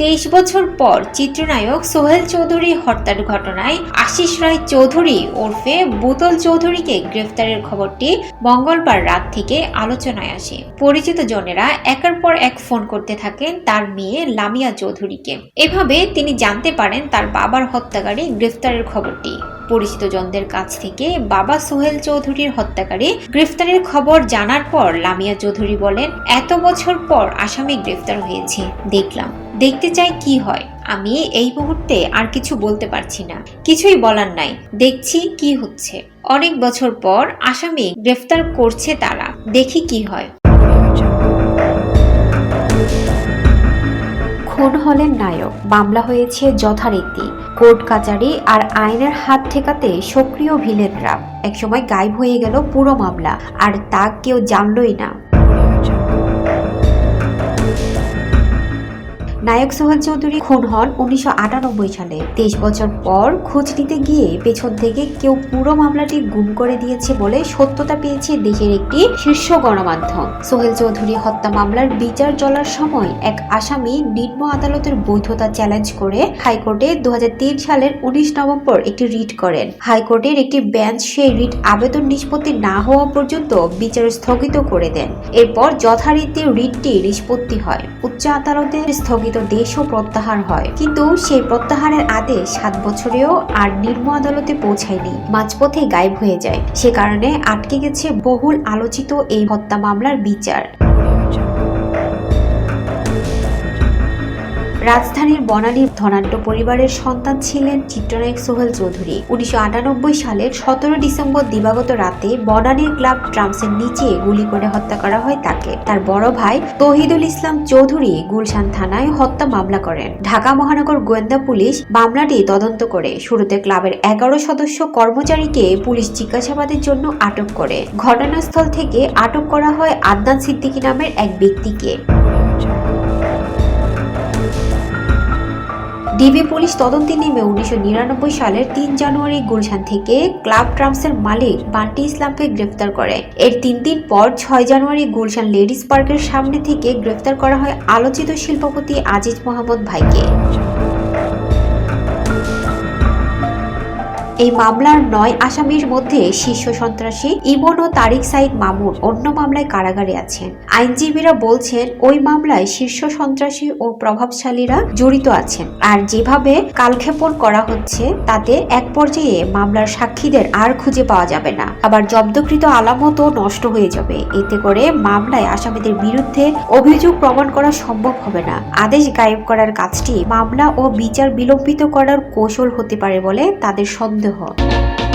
তেইশ বছর পর চিত্রনায়ক সোহেল চৌধুরী হত্যার ঘটনায় আশিস রায় চৌধুরী ওরফে বুতল চৌধুরীকে গ্রেফতারের খবরটি মঙ্গলবার রাত থেকে আলোচনায় আসে। পরিচিত জনেরা একের পর এক ফোন করতে থাকেন তার মেয়ে লামিয়া চৌধুরীকে। এভাবে তিনি জানতে পারেন তার বাবার হত্যাকারী গ্রেফতারের খবরটি। পরিচিত জনদের কাছ থেকে বাবা সোহেল চৌধুরীর হত্যাকারী গ্রেফতারের খবর জানার পর লামিয়া চৌধুরী বলেন, এত বছর পর আসামি গ্রেফতার হয়েছে। দেখলাম। দেখতে চাই কি হয়। আমি এই মুহূর্তে আর কিছু বলতে পারছি না। কিছুই বলার নাই। দেখছি কি হচ্ছে। অনেক বছর পর আসামি গ্রেফতার করছে তারা। দেখি কি হয়। খুন হলেন নায়ক। মামলা হয়েছে যথারীতি। কোর্ট কাচারি আর আইনের হাত ঠেকাতে সক্রিয় ভিলেনরা। একসময় গায়েব হয়ে গেল পুরো মামলা। আর তা কেউ জানলই না। নায়ক সোহেল চৌধুরী খুন হন উনিশশো আটানব্বই সালে। তেইশ বছর পর খোঁজ নিতে গিয়ে পেছন থেকে কেউ পুরো মামলাটি গুম করে দিয়েছে বলে সত্যতা পেয়েছে দেশের একটি শীর্ষ গণমাধ্যম। সোহেল চৌধুরী হত্যা মামলার বিচার চলার সময় এক আসামি নিম্ন আদালতের বৈধতা চ্যালেঞ্জ করে হাইকোর্টে দু হাজার তিন সালের উনিশ নভেম্বর একটি রিট করেন। হাইকোর্টের একটি বেঞ্চ সেই রিট আবেদন নিষ্পত্তি না হওয়া পর্যন্ত বিচার স্থগিত করে দেন। এরপর যথারীতি রিটটি নিষ্পত্তি হয়। উচ্চ আদালতের স্থগিত দেশও প্রত্যাহার হয়। কিন্তু সেই প্রত্যাহারের আদেশ সাত বছরেও আর নির্ম আদালতে পৌঁছায়নি। মাঝপথে গায়েব হয়ে যায়। সে কারণে আটকে গেছে বহুল আলোচিত এই হত্যা মামলার বিচার। রাজধানীর বনানীর ধনাঢ্য পরিবারের সন্তান ছিলেন চিত্রনায়ক সোহেল চৌধুরী। উনিশশো আটানব্বই সালের সতেরো ডিসেম্বর দিবাগত রাতে বনানীর ক্লাব ট্রামসের নিচে গুলি করে হত্যা করা হয় তাকে। তার বড় ভাই তহিদুল ইসলাম চৌধুরী গুলশান থানায় হত্যা মামলা করেন। ঢাকা মহানগর গোয়েন্দা পুলিশ মামলাটি তদন্ত করে। শুরুতে ক্লাবের এগারো সদস্য কর্মচারীকে পুলিশ জিজ্ঞাসাবাদের জন্য আটক করে। ঘটনাস্থল থেকে আটক করা হয় আদনান সিদ্দিকী নামের এক ব্যক্তিকে। ডিবি পুলিশ তদন্তে নেমে উনিশশো নিরানব্বই সালের তিন জানুয়ারি গুলশান থেকে ক্লাব ট্রামসের মালিক বান্টি ইসলামকে গ্রেফতার করে। এর তিন দিন পর ছয় জানুয়ারি গুলশান লেডিস পার্কের সামনে থেকে গ্রেফতার করা হয় আলোচিত শিল্পপতি আজিজ মোহাম্মদ ভাইকে। এই মামলার নয় আসামির মধ্যে শীর্ষ সন্ত্রাসী ইমন ও তারিক সাইদ মামুন অন্য মামলায় কারাগারে আছেন। আইনজীবীরা বলছেন, ওই মামলায় শীর্ষ সন্ত্রাসী ও প্রভাবশালীরা জড়িত আছেন। আর যেভাবে কালক্ষেপণ করা হচ্ছে, তাতে এক পর্যায়ে মামলার সাক্ষীদের আর খুঁজে পাওয়া যাবে না। আবার জব্দকৃত আলামতও নষ্ট হয়ে যাবে। এতে করে মামলায় আসামিদের বিরুদ্ধে অভিযোগ প্রমাণ করা সম্ভব হবে না। আদেশ গায়েব করার কাজটি মামলা ও বিচার বিলম্বিত করার কৌশল হতে পারে বলে তাদের সন্দেহ। 最后。